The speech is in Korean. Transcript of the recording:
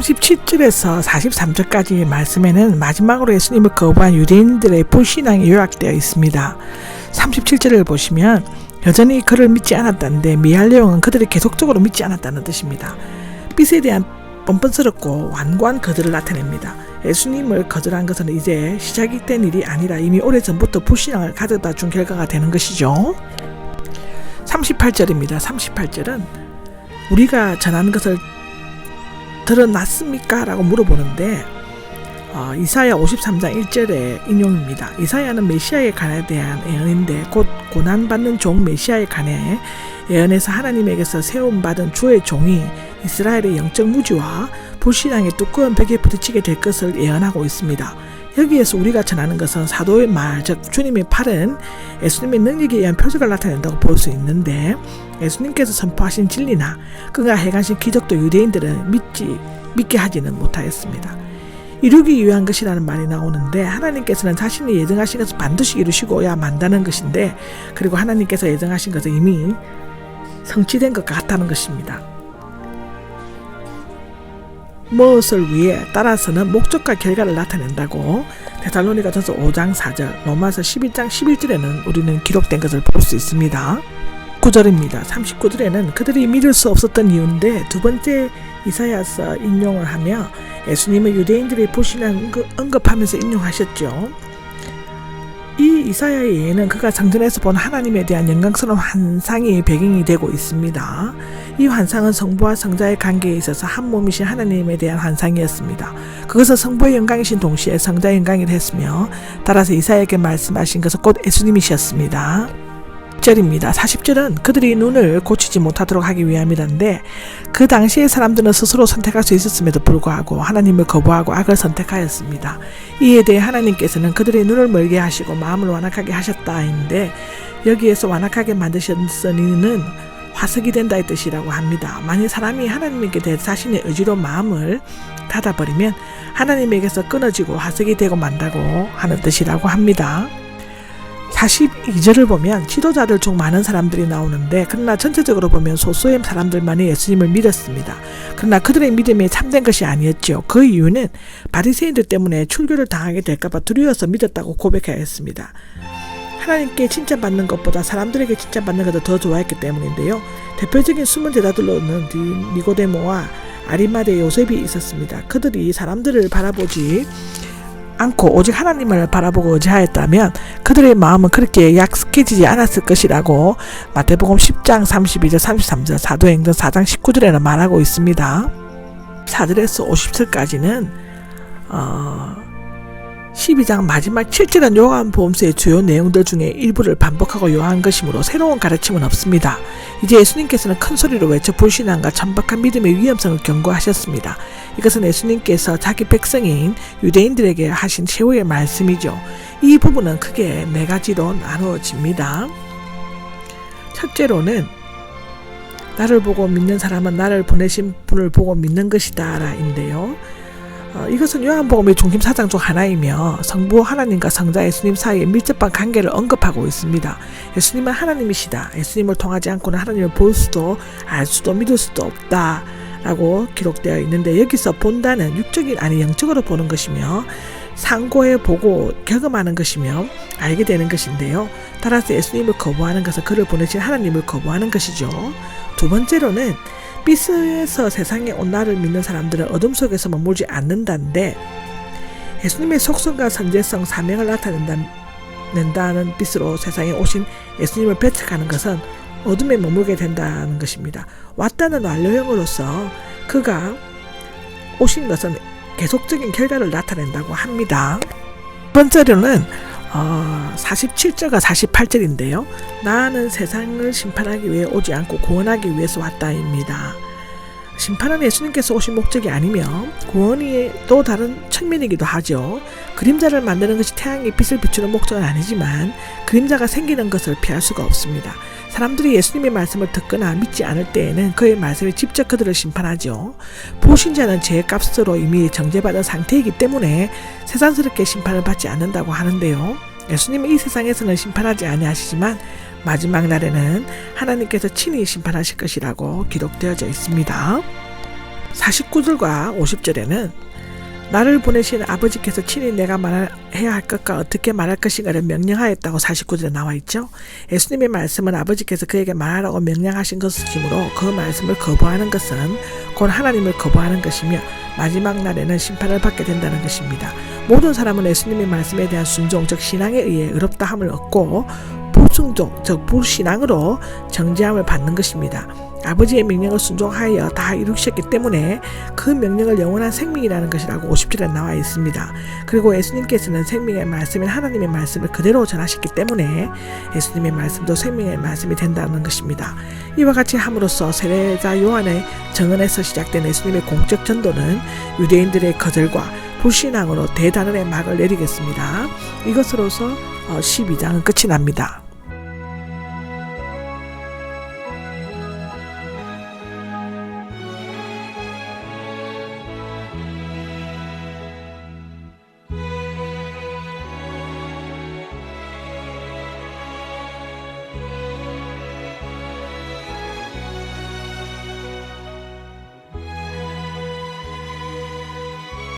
37절에서 43절까지 말씀에는 마지막으로 예수님을 거부한 유대인들의 불신앙이 요약되어 있습니다. 37절을 보시면 여전히 그를 믿지 않았다는데 미할 내용은 그들이 계속적으로 믿지 않았다는 뜻입니다. 빛에 대한 뻔뻔스럽고 완고한 거절을 나타냅니다. 예수님을 거절한 것은 이제 시작이 된 일이 아니라 이미 오래전부터 불신앙을 가져다 준 결과가 되는 것이죠. 38절입니다. 38절은 우리가 전하는 것을 들어놨습니까? 라고 물어보는데 어, 이사야 53장 1절의 인용입니다. 이사야는 메시아의 간에 대한 예언인데 곧 고난받는 종 메시아의 간에 예언에서 하나님에게서 세움받은 주의 종이 이스라엘의 영적 무지와 불신앙의 두꺼운 벽에 부딪히게 될 것을 예언하고 있습니다. 여기에서 우리가 전하는 것은 사도의 말, 즉 주님의 팔은 예수님의 능력에 의한 표적을 나타낸다고 볼 수 있는데 예수님께서 선포하신 진리나 그가 행하신 기적도 유대인들은 믿지 믿게 하지는 못하였습니다. 이루기 위한 것이라는 말이 나오는데 하나님께서는 자신이 예정하신 것을 반드시 이루시고야 만다는 것인데 그리고 하나님께서 예정하신 것은 이미 성취된 것 같다는 것입니다. 무엇을 위해 따라서는 목적과 결과를 나타낸다고 데살로니가 전서 5장 4절 로마서 11장 11절에는 우리는 기록된 것을 볼 수 있습니다. 9절입니다. 39절에는 그들이 믿을 수 없었던 이유인데 두 번째 이사야서 인용을 하며 예수님을 유대인들이 불신한 언급하면서 인용하셨죠. 이 이사야의 예는 그가 성전에서 본 하나님에 대한 영광스러운 환상이 배경이 되고 있습니다. 이 환상은 성부와 성자의 관계에 있어서 한 몸이신 하나님에 대한 환상이었습니다. 그것은 성부의 영광이신 동시에 성자의 영광이 됐으며 따라서 이사야에게 말씀하신 것은 곧 예수님이셨습니다. 40절입니다. 40절은 그들이 눈을 고치지 못하도록 하기 위함이란데 그 당시의 사람들은 스스로 선택할 수 있었음에도 불구하고 하나님을 거부하고 악을 선택하였습니다. 이에 대해 하나님께서는 그들의 눈을 멀게 하시고 마음을 완악하게 하셨다인데 여기에서 완악하게 만드셨으니는 화석이 된다의 뜻이라고 합니다. 만일 사람이 하나님에게 대해 자신의 의지로 마음을 닫아버리면 하나님에게서 끊어지고 화석이 되고 만다고 하는 뜻이라고 합니다. 42절을 보면 지도자들 중 많은 사람들이 나오는데 그러나 전체적으로 보면 소수의 사람들만이 예수님을 믿었습니다. 그러나 그들의 믿음이 참된 것이 아니었죠. 그 이유는 바리새인들 때문에 출교를 당하게 될까봐 두려워서 믿었다고 고백하였습니다. 하나님께 칭찬받는 것보다 사람들에게 칭찬받는 것을 더 좋아했기 때문인데요. 대표적인 숨은 제자들로는 니고데모와 아리마대 요셉이 있었습니다. 그들이 사람들을 바라보지 않고 오직 하나님을 바라보고 의지하였다면 그들의 마음은 그렇게 약속해지지 않았을 것이라고 마태복음 10장 32절 33절 사도행전 4장 19절에는 말하고 있습니다. 4절에서 50절까지는 어, 12장 마지막 7절은 요한복음서의 주요 내용들 중에 일부를 반복하고 요한 것이므로 새로운 가르침은 없습니다. 이제 예수님께서는 큰 소리로 외쳐 불신앙과 천박한 믿음의 위험성을 경고하셨습니다. 이것은 예수님께서 자기 백성인 유대인들에게 하신 최후의 말씀이죠. 이 부분은 크게 네 가지로 나누어집니다. 첫째로는 나를 보고 믿는 사람은 나를 보내신 분을 보고 믿는 것이다 라인데요. 어, 이것은 요한복음의 중심 사장 중 하나이며 성부 하나님과 성자 예수님 사이의 밀접한 관계를 언급하고 있습니다. 예수님은 하나님이시다. 예수님을 통하지 않고는 하나님을 볼 수도 알 수도 믿을 수도 없다. 라고 기록되어 있는데 여기서 본다는 육적인 아니 영적으로 보는 것이며 상고해 보고 경험하는 것이며 알게 되는 것인데요. 따라서 예수님을 거부하는 것은 그를 보내신 하나님을 거부하는 것이죠. 두 번째로는 빛에서 세상에 온 나를 믿는 사람들은 어둠 속에서 머물지 않는다는데 예수님의 속성과 선제성 사명을 나타낸다는 빛으로 세상에 오신 예수님을 배척하는 것은 어둠에 머물게 된다는 것입니다. 왔다는 완료형으로서 그가 오신 것은 계속적인 결과를 나타낸다고 합니다. 번째로는 어, 47절과 48절인데요. 나는 세상을 심판하기 위해 오지 않고 구원하기 위해서 왔다입니다. 심판은 예수님께서 오신 목적이 아니며 구원이 또 다른 측면이기도 하죠. 그림자를 만드는 것이 태양의 빛을 비추는 목적은 아니지만 그림자가 생기는 것을 피할 수가 없습니다. 사람들이 예수님의 말씀을 듣거나 믿지 않을 때에는 그의 말씀이 직접 그들을 심판하죠. 보신자는 죄의 값으로 이미 정죄받은 상태이기 때문에 세상스럽게 심판을 받지 않는다고 하는데요. 예수님은 이 세상에서는 심판하지 아니하시지만 마지막 날에는 하나님께서 친히 심판하실 것이라고 기록되어져 있습니다. 49절과 50절에는 나를 보내신 아버지께서 친히 내가 말해야 할 것과 어떻게 말할 것인가를 명령하였다고 49절에 나와 있죠. 예수님의 말씀은 아버지께서 그에게 말하라고 명령하신 것이므로 그 말씀을 거부하는 것은 곧 하나님을 거부하는 것이며 마지막 날에는 심판을 받게 된다는 것입니다. 모든 사람은 예수님의 말씀에 대한 순종, 즉 신앙에 의해 의롭다함을 얻고 불순종, 즉 불신앙으로 정죄함을 받는 것입니다. 아버지의 명령을 순종하여 다 이루셨기 때문에 그 명령을 영원한 생명이라는 것이라고 50절에 나와 있습니다. 그리고 예수님께서는 생명의 말씀인 하나님의 말씀을 그대로 전하셨기 때문에 예수님의 말씀도 생명의 말씀이 된다는 것입니다. 이와 같이 함으로써 세례자 요한의 정언에서 시작된 예수님의 공적 전도는 유대인들의 거절과 불신앙으로 대단원의 막을 내리겠습니다. 이것으로서 어, 12장은 끝이 납니다.